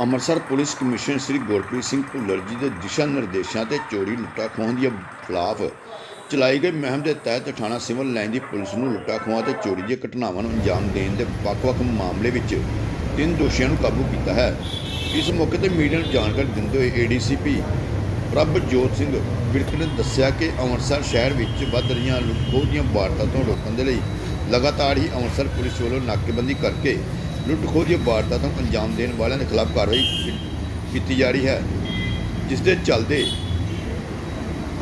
Amritsar police commissioner Shri Gurpreet Singh Bhullar ji ਦੇ ਦਿਸ਼ਾ ਨਿਰਦੇਸ਼ਾਂ ਤੇ ਚੋਰੀ ਲੁੱਟਾ ਖੋਹਾਂ ਦੀਆਂ ਖਿਲਾਫ ਚਲਾਈ ਗਈ ਮੁਹਿੰਮ ਦੇ ਤਹਿਤ ਥਾਣਾ ਸਿਵਲ ਲਾਈਨ ਦੀ ਪੁਲਿਸ ਨੂੰ ਲੁੱਟਾ ਖੋਹਾਂ ਤੇ ਚੋਰੀ ਦੀਆਂ ਘਟਨਾਵਾਂ ਨੂੰ ਅੰਜਾਮ ਦੇਣ ਦੇ ਵੱਖ-ਵੱਖ ਮਾਮਲੇ ਵਿੱਚ ਤਿੰਨ ਦੋਸ਼ੀਆਂ ਨੂੰ ਕਾਬੂ ਕੀਤਾ ਹੈ। ਇਸ ਮੌਕੇ ਤੇ ਮੀਡੀਆ ਨੂੰ ਜਾਣਕਾਰੀ ਦਿੰਦੇ ਹੋਏ ਏਡੀਸੀਪੀ ਪ੍ਰਭਜੋਤ ਸਿੰਘ ਵਿਰਕ ਨੇ ਦੱਸਿਆ ਕਿ ਅੰਮ੍ਰਿਤਸਰ ਸ਼ਹਿਰ ਵਿੱਚ ਵੱਧ ਰਹੀਆਂ ਲੁੱਟ-ਖੋਹ ਦੀਆਂ ਵਾਰਦਾਤਾਂ ਤੋਂ ਰੋਕਣ ਦੇ ਲਈ ਲਗਾਤਾਰ ਹੀ ਅੰਮ੍ਰਿਤਸਰ ਪੁਲਿਸ ਵੱਲੋਂ ਨਾਕੇਬੰਦੀ ਕਰਕੇ ਲੁੱਟ-ਖੋਹ ਦੀਆਂ ਵਾਰਦਾਤਾਂ ਨੂੰ ਅੰਜਾਮ ਦੇਣ ਵਾਲਿਆਂ ਦੇ ਖਿਲਾਫ ਕਾਰਵਾਈ ਕੀਤੀ ਜਾ ਰਹੀ ਹੈ, ਜਿਸ ਦੇ ਚੱਲਦੇ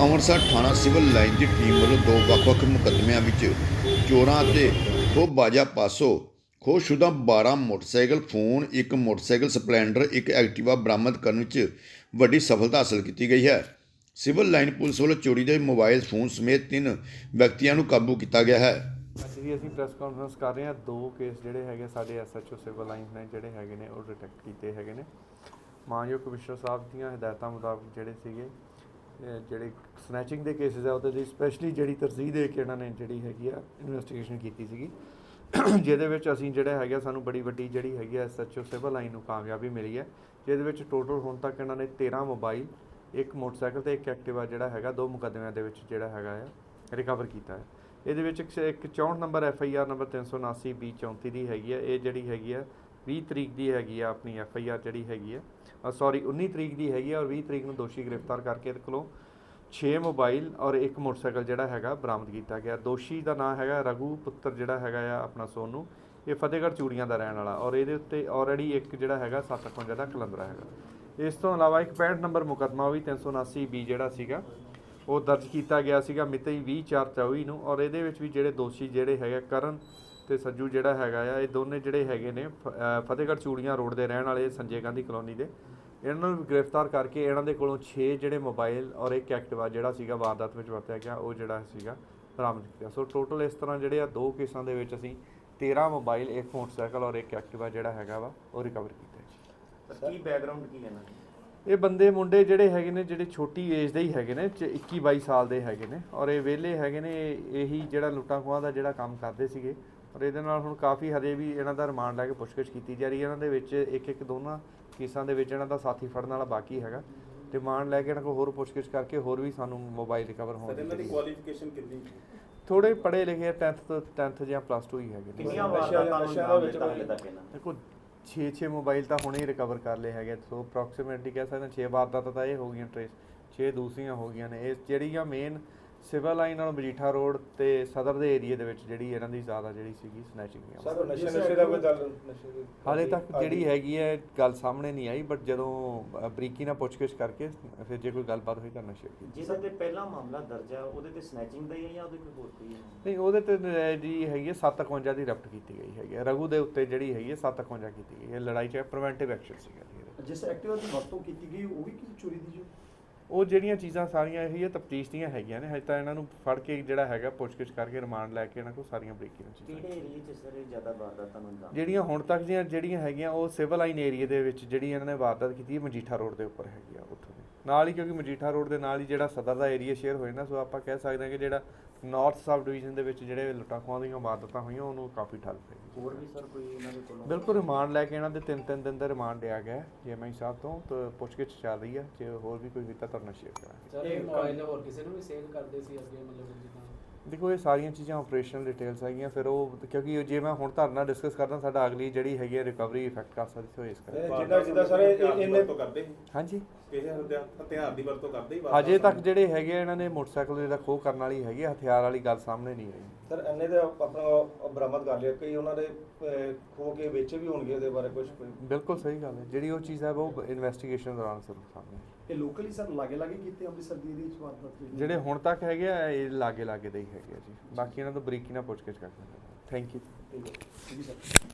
ਅੰਮ੍ਰਿਤਸਰ ਥਾਣਾ ਸਿਵਲ ਲਾਈਨ ਦੀ ਟੀਮ ਵੱਲੋਂ ਦੋ ਵੱਖ-ਵੱਖ ਮੁਕੱਦਮਿਆਂ ਵਿੱਚ ਚੋਰਾਂ ਅਤੇ ਖੋਹ ਬਾਜਾ ਪਾਸੋਂ ਖੋਹਸ਼ੁਦਾ 12 ਮੋਟਰਸਾਈਕਲ, ਫੋਨ, ਇੱਕ ਮੋਟਰਸਾਈਕਲ ਸਪਲੈਂਡਰ, ਇੱਕ ਐਕਟਿਵਾ ਬਰਾਮਦ ਕਰਨ ਵਿੱਚ ਵੱਡੀ ਸਫਲਤਾ ਹਾਸਲ ਕੀਤੀ ਗਈ ਹੈ। ਸਿਵਲ ਲਾਈਨ ਪੁਲਿਸ ਵੱਲੋਂ ਚੋਰੀ ਦੇ ਮੋਬਾਈਲ, ਫੋਨ ਸਮੇਤ ਤਿੰਨ ਵਿਅਕਤੀਆਂ ਨੂੰ ਕਾਬੂ ਕੀਤਾ ਗਿਆ ਹੈ। ਅੱਜ ਅਸੀਂ ਪ੍ਰੈਸ ਕਾਨਫਰੰਸ ਕਰ ਰਹੇ ਹਾਂ। ਦੋ ਕੇਸ ਜਿਹੜੇ ਹੈਗੇ ਸਾਡੇ ਐਸਐਚਓ ਸਿਵਲ ਲਾਈਨ ਨੇ, ਜਿਹੜੇ ਹੈਗੇ ਨੇ, ਉਹ ਡਿਟੈਕਟ ਕੀਤੇ ਹੈਗੇ ਨੇ। ਮਾਨਯੋਗ ਕਮਿਸ਼ਨਰ ਸਾਹਿਬ ਦੀਆਂ ਹਦਾਇਤਾਂ ਮੁਤਾਬਕ ਜਿਹੜੇ ਸੀਗੇ ਜਿਹੜੇ ਸਨੈਚਿੰਗ ਦੇ ਕੇਸਿਸ ਆ, ਉਹਦੇ ਲਈ ਸਪੈਸ਼ਲੀ ਜਿਹੜੀ ਤਰਜੀਹ ਦੇ ਕੇ ਇਹਨਾਂ ਨੇ ਜਿਹੜੀ ਹੈਗੀ ਆ ਇਨਵੈਸਟੀਗੇਸ਼ਨ ਕੀਤੀ ਸੀਗੀ। ਜਿਹਦੇ ਵਿੱਚ ਅਸੀਂ ਜਿਹੜਾ ਹੈਗਾ, ਸਾਨੂੰ ਬੜੀ ਵੱਡੀ ਜਿਹੜੀ ਹੈਗੀ ਆ ਐਸਐਚਓ ਸਿਵਲ ਲਾਈਨ ਨੂੰ ਕਾਮਯਾਬੀ ਮਿਲੀ ਹੈ। ਜਿਹਦੇ ਵਿੱਚ ਟੋਟਲ ਹੁਣ ਤੱਕ ਇਹਨਾਂ ਨੇ 13 ਮੋਬਾਈਲ ਇੱਕ ਮੋਟਰਸਾਈਕਲ ਤੇ ਇੱਕ ਐਕਟਿਵਾ ਜਿਹੜਾ ਹੈਗਾ, ਦੋ ਮੁਕੱਦਮਿਆਂ ਦੇ ਵਿੱਚ ਜਿਹੜਾ ਹੈਗਾ ਆ ਰਿਕਵਰ ਕੀਤਾ ਹੈ। ਇਹਦੇ ਵਿੱਚ ਇੱਕ ਇੱਕ 64 number F I R number 379 B 34 ਦੀ ਹੈਗੀ ਆ ਇਹ ਜਿਹੜੀ ਹੈਗੀ ਆ 20 ਤਰੀਕ ਦੀ ਹੈਗੀ ਆ ਆਪਣੀ ਐਫ ਆਈ ਆਰ ਜਿਹੜੀ ਹੈਗੀ ਆ ਸੌਰੀ 19 ਤਰੀਕ ਦੀ ਹੈਗੀ ਆ ਔਰ 20 ਤਰੀਕ ਨੂੰ ਦੋਸ਼ੀ ਗ੍ਰਿਫਤਾਰ ਕਰਕੇ ਇਹਦੇ ਕੋਲੋਂ 6 ਮੋਬਾਈਲ ਔਰ ਇੱਕ ਮੋਟਰਸਾਈਕਲ ਜਿਹੜਾ ਹੈਗਾ ਬਰਾਮਦ ਕੀਤਾ ਗਿਆ। ਦੋਸ਼ੀ ਦਾ ਨਾਮ ਹੈਗਾ ਰਘੂ ਪੁੱਤਰ ਜਿਹੜਾ ਹੈਗਾ ਆ ਆਪਣਾ ਸੋਨੂ। ਇਹ ਫਤਿਹਗੜ੍ਹ ਚੂੜੀਆਂ ਦਾ ਰਹਿਣ ਵਾਲਾ ਔਰ ਇਹਦੇ ਉੱਤੇ ਆਲਰੇਡੀ ਇੱਕ ਜਿਹੜਾ ਹੈਗਾ 751 ਦਾ ਕਲੰਦਰਾ ਹੈਗਾ। ਇਸ ਤੋਂ ਇਲਾਵਾ ਇੱਕ 65 ਨੰਬਰ ਮੁਕੱਦਮਾ ਉਹ ਵੀ 379 ਬੀ ਜਿਹੜਾ ਸੀਗਾ। ਉਹ ਦਰਜ ਕੀਤਾ ਗਿਆ ਸੀਗਾ ਮਿਤੀ 20/4/24 ਨੂੰ ਔਰ ਇਹਦੇ ਵਿੱਚ ਵੀ ਜਿਹੜੇ ਦੋਸ਼ੀ ਜਿਹੜੇ ਹੈਗੇ ਕਰਨ ਤੇ ਸੱਜੂ ਜਿਹੜਾ ਹੈਗਾ ਆ, ਇਹ ਦੋਨੇ ਜਿਹੜੇ ਹੈਗੇ ਨੇ ਫਤਿਹਗੜ੍ਹ ਚੂੜੀਆਂ ਰੋਡ ਦੇ ਰਹਿਣ ਵਾਲੇ ਸੰਜੇ ਗਾਂਧੀ ਕਲੋਨੀ ਦੇ। ਇਹਨਾਂ ਨੂੰ ਗ੍ਰਿਫਤਾਰ ਕਰਕੇ ਇਹਨਾਂ ਦੇ ਕੋਲੋਂ 6 ਜਿਹੜੇ ਮੋਬਾਈਲ ਔਰ ਇੱਕ ਐਕਟਿਵਾ ਜਿਹੜਾ ਸੀਗਾ ਵਾਰਦਾਤ ਵਿੱਚ ਵਰਤਿਆ ਗਿਆ, ਉਹ ਜਿਹੜਾ ਸੀਗਾ ਬਰਾਮਦ ਕੀਤਾ। ਸੋ ਟੋਟਲ ਇਸ ਤਰ੍ਹਾਂ ਜਿਹੜੇ ਆ ਦੋ ਕੇਸਾਂ ਦੇ ਵਿੱਚ ਅਸੀਂ 13 ਮੋਬਾਈਲ, ਇੱਕ ਮੋਟਰਸਾਈਕਲ ਔਰ ਇੱਕ ਐਕਟਿਵਾ ਜਿਹੜਾ ਹੈਗਾ ਵਾ, ਉਹ ਰਿਕਵਰ ਕੀਤਾ ਹੈ ਕੀ ਬੈਕਗ੍ਰਾਉਂਡ ਕੀ ਹੈ ਨਾ ਇਹ ਬੰਦੇ ਮੁੰਡੇ ਜਿਹੜੇ ਹੈਗੇ ਨੇ ਜਿਹੜੇ ਛੋਟੀ ਏਜ ਦੇ ਹੀ ਹੈਗੇ ਨੇ 21 22 ਸਾਲ ਦੇ ਹੈਗੇ ਨੇ ਔਰ ਇਹ ਵਿਹਲੇ ਹੈਗੇ ਨੇ ਇਹ- ਇਹੀ ਜਿਹੜਾ ਲੁੱਟਾਂ ਖੋਹਾਂ ਦਾ ਜਿਹੜਾ ਕੰਮ ਕਰਦੇ ਸੀਗੇ ਔਰ ਇਹਦੇ ਨਾਲ ਹੁਣ ਕਾਫੀ ਹਜੇ ਵੀ ਇਹਨਾਂ ਦਾ ਰਿਮਾਂਡ ਲੈ ਕੇ ਪੁੱਛਗਿੱਛ ਕੀਤੀ ਜਾ ਰਹੀ ਹੈ। ਇਹਨਾਂ ਦੇ ਵਿੱਚ ਇੱਕ ਇੱਕ ਦੋਨਾਂ ਕੇਸਾਂ ਦੇ ਵਿੱਚ ਇਹਨਾਂ ਦਾ ਸਾਥੀ ਫੜਨ ਵਾਲਾ ਬਾਕੀ ਹੈਗਾ। ਰਿਮਾਂਡ ਲੈ ਕੇ ਇਹਨਾਂ ਕੋਲ ਹੋਰ ਪੁੱਛਗਿੱਛ ਕਰਕੇ ਹੋਰ ਵੀ ਸਾਨੂੰ ਮੋਬਾਈਲ ਰਿਕਵਰ ਹੋਣ ਸਰ ਇਹਨਾਂ ਦੀ ਦੀ ਕੁਆਲੀਫਿਕੇਸ਼ਨ ਕਿੰਨੀ ਥੋੜੇ ਪੜ੍ਹੇ ਲਿਖੇ 10th ਤੋਂ 10th ਜਾਂ ਪਲੱਸ 2 ਹੀ ਹੈਗੇ ਨੇ। ਕਿੰਨੀਆਂ ਨਸ਼ਿਆਂ- ਵਾਰਦਾਤਾਂ ਨੂੰ ਨਸ਼ਿਆਂ ਨਾਮ ਦੇ ਵਿੱਚ ਹਲੇ ਤੱਕ ਇਹਨਾਂ? ਦੇਖੋ 6-6 ਮੋਬਾਈਲ ਤਾਂ ਹੁਣੇ ਹੀ ਰਿਕਵਰ ਕਰ ਲਏ ਹੈਗੇ ਸੋ ਅਪਰੋਕਸੀਮੇਟਲੀ ਕਹਿ ਸਕਦੇ ਹਾਂ 6 ਵਾਰਦਾਤਾਂ ਤਾਂ ਇਹ ਹੋ ਗਈਆਂ ਟ੍ਰੇਸ 6 ਦੂਸਰੀਆਂ ਹੋ ਗਈਆਂ ਨੇ। ਇਹ ਜਿਹੜੀਆਂ ਮੇਨ ਸਿਵਲ ਲਾਈਨ ਨਾਲ ਮਜੀਠਾ ਰੋਡ ਤੇ ਸਦਰ ਦੇ ਏਰੀਆ ਦੇ ਵਿੱਚ ਜਿਹੜੀ ਇਹਨਾਂ ਦੀ ਜ਼ਿਆਦਾ ਜਿਹੜੀ ਸੀਗੀ ਸਨੈਚਿੰਗ ਦੀਆਂ ਸਰ ਨਸ਼ੇ ਨਸ਼ੇ ਦਾ ਕੋਈ ਚੱਲ ਨਸ਼ੇ ਦੀ ਹਾਲੇ ਤੱਕ ਜਿਹੜੀ ਹੈਗੀ ਹੈ ਗੱਲ ਸਾਹਮਣੇ ਨਹੀਂ ਆਈ ਬਟ ਜਦੋਂ ਅ, ਬਰੀਕੀ ਨਾਲ ਪੁੱਛਗਿੱਛ ਕਰਕੇ ਫਿਰ ਜੇ ਕੋਈ ਗੱਲਬਾਤ ਹੋਈ ਤਾਂ ਨਸ਼ੇ ਦੀ ਜਿਹਦੇ ਤੇ ਪਹਿਲਾ ਮਾਮਲਾ ਦਰਜ ਹੈ ਉਹਦੇ ਤੇ ਸਨੈਚਿੰਗ ਦਾ ਹੀ ਹੈ ਜਾਂ ਉਹਦੇ ਕੋਈ ਹੋਰ ਕੋਈ ਹੈ? ਨਹੀਂ ਉਹਦੇ ਤੇ ਅ, ਜੀ ਹੈਗੀ ਹੈ 751 ਦੀ ਰਫਟ ਕੀਤੀ ਗਈ ਹੈਗੀ ਹੈ। ਰਘੂ ਦੇ ਉੱਤੇ ਜਿਹੜੀ ਹੈਗੀ ਹੈ 751 ਕੀਤੀ ਗਈ ਹੈ। ਲੜਾਈ ਚ ਪ੍ਰੀਵੈਂਟਿਵ ਐਕਸ਼ਨ ਸੀਗਾ ਜੀ ਇਹਦਾ। ਜਿਸ ਐਕਟਿਵਾ ਦੀ ਵਰਤੋਂ ਕੀਤੀ ਗਈ ਉਹ ਵੀ ਕਿਸੇ ਚੋਰੀ ਦੀ ਜੋ ਉਹ ਜਿਹੜੀਆਂ ਚੀਜ਼ਾਂ ਸਾਰੀਆਂ ਇਹੀ ਹੈ ਤਫਤੀਸ਼ ਦੀਆਂ ਹੈਗੀਆਂ ਨੇ ਹਜੇ ਤਾਂ ਇਹਨਾਂ ਨੂੰ ਫੜ ਕੇ ਜਿਹੜਾ ਹੈਗਾ ਪੁੱਛਗਿੱਛ ਕਰਕੇ ਰਿਮਾਂਡ ਲੈ ਕੇ ਇਹਨਾਂ ਕੋਲ ਸਾਰੀਆਂ ਬਰੀਕੀਆਂ ਚੀਜ਼ਾਂ ਕਿਹੜੇ ਏਰੀਏ 'ਚ ਸਰ ਜ਼ਿਆਦਾ ਵਾਰਦਾਤਾਂ ਨੂੰ ਅੰਜਾਮ ਜਿਹੜੀਆਂ ਹੁਣ ਤੱਕ ਦੀਆਂ ਜਿਹੜੀਆਂ ਹੈਗੀਆਂ ਉਹ ਸਿਵਲ ਲਾਈਨ ਏਰੀਆ ਦੇ ਵਿੱਚ ਜਿਹੜੀ ਇਹਨਾਂ ਨੇ ਵਾਰਦਾਤ ਕੀਤੀ ਹੈ ਮਜੀਠਾ ਰੋਡ ਦੇ ਉੱਪਰ ਹੈਗੀ ਨਾਲ ਹੀ ਕਿਉਂਕਿ ਮਜੀਠਾ ਰੋਡ ਦੇ ਨਾਲ ਹੀ ਜਿਹੜਾ ਸਦਰ ਦਾ ਏਰੀਆ ਸ਼ੇਅਰ ਹੋਇਆ ਨਾ ਸੋ ਆਪਾਂ ਕਹਿ ਸਕਦੇ ਹਾਂ ਕਿ ਜਿਹੜਾ ਨਾਰਥ ਸਬ ਡਿਵੀਜ਼ਨ ਦੇ ਵਿੱਚ ਜਿਹੜੇ ਲੁੱਟਾਂ ਖੋਹਾਂ ਦੀਆਂ ਵਾਰਦਾਤਾਂ ਹੋਈਆਂ ਉਹਨੂੰ ਕਾਫੀ ਠੱਲ ਪਈ ਹੋਰ ਵੀ ਸਰ ਕੋਈ ਇਹਨਾਂ ਦੇ ਕੋਲੋਂ? ਬਿਲਕੁਲ ਰਿਮਾਂਡ ਲੈ ਕੇ ਇਹਨਾਂ ਦੇ ਤਿੰਨ ਤਿੰਨ ਦਿਨ ਦਾ ਰਿਮਾਂਡ ਲਿਆ ਗਿਆ ਜੀਐਮਆਈ ਸਾਹਿਬ ਤੋਂ ਤੇ ਪੁੱਛਗਿੱਛ ਚੱਲ ਰਹੀ ਹੈ ਜੇ ਹੋਰ ਵੀ ਕੋਈ ਹੋਈ ਤਾਂ ਤੁਹਾਨੂੰ ਸ਼ੇਅਰ ਕਰਾਂਗੇ। ਸਰ ਇਹ ਮੋਬਾਈਲ ਹੋਰ ਕਿਸੇ ਨੂੰ ਵੀ ਸੇਲ ਕਰਦੇ ਸੀ ਅੱਗੇ ਮਤਲਬ ਦੇਖੋ ਇਹ ਸਾਰੀਆਂ ਚੀਜ਼ਾਂ ਆਪਰੇਸ਼ਨਲ ਡਿਟੇਲਸ ਹੈਗੀਆਂ ਫਿਰ ਉਹ ਕਿਉਂਕਿ ਜੇ ਮੈਂ ਹੁਣ ਤੁਹਾਡੇ ਨਾਲ ਡਿਸਕਸ ਕਰਦਾ ਸਾਡਾ ਅਗਲੀ ਜਿਹੜੀ ਹੈਗੀ ਹੈ ਰਿਕਵਰੀ ਇਫੈਕਟ ਕਰ ਸਕਦੀ ਸੋ ਇਸ ਕਰਕੇ। ਜਿੱਦਾਂ ਜਿੱਦਾਂ ਸਰ ਇਹ- ਇਹਨੇ ਤੋਂ ਕਰਦੇ ਹਾਂਜੀ। ਕਿਸੇ ਹਥਿਆਰ ਹਥਿਆਰ ਦੀ ਵਰਤੋਂ ਕਰਦੇ ਹੀ ਅਜੇ ਤੱਕ ਜਿਹੜੇ ਹੈਗੇ ਇਹਨਾਂ ਨੇ ਮੋਟਰਸਾਈਕਲ ਜਿਹੜਾ ਖੋਹ ਕਰਨ ਵਾਲੀ ਹੈਗੀ ਹਥਿਆਰ ਵਾਲੀ ਗੱਲ ਸਾਹਮਣੇ ਨਹੀਂ ਆਈ। ਸਰ ਇਹਨੇ ਤੇ ਆਪਣਾ ਬਰਾਮਦ ਕਰ ਲਿਆ। ਕਈ ਉਹਨਾਂ ਦੇ ਖੋ ਕੇ ਵੇਚੇ ਵੀ ਹੋਣਗੇ ਉਹਦੇ ਬਾਰੇ ਕੁਝ ਬਿਲਕੁਲ ਸਹੀ ਗੱਲ ਹੈ। ਜਿਹੜੀ ਉਹ ਚੀਜ਼ ਹੈ ਉਹ ਇਨਵੈਸਟੀਗੇਸ਼ਨ ਦੌਰਾਨ ਜ਼ਰੂਰ ਸਾਹਮਣੇ। ਇਹ ਲੋਕਲੀ ਸਰ ਲਾਗੇ ਲਾਗੇ ਕੀਤੇ ਅੰਮ੍ਰਿਤਸਰ ਦੀ ਇਹਦੀ ਚ ਵਾਰਦਾਤ ਜਿਹੜੀ ਹੁਣ ਤੱਕ ਹੈਗੇ ਆ ਇਹ ਲਾਗੇ ਲਾਗੇ ਦੇ ਹੀ ਹੈਗੇ ਆ ਜੀ। ਬਾਕੀ ਇਹਨਾਂ ਤੋਂ ਬਰੀਕੀ ਨਾਲ ਪੁੱਛ ਕੇ ਕਰਦੇ ਥੈਂਕ ਯੂ ਠੀਕ ਹੈ ਜੀ ਸਰ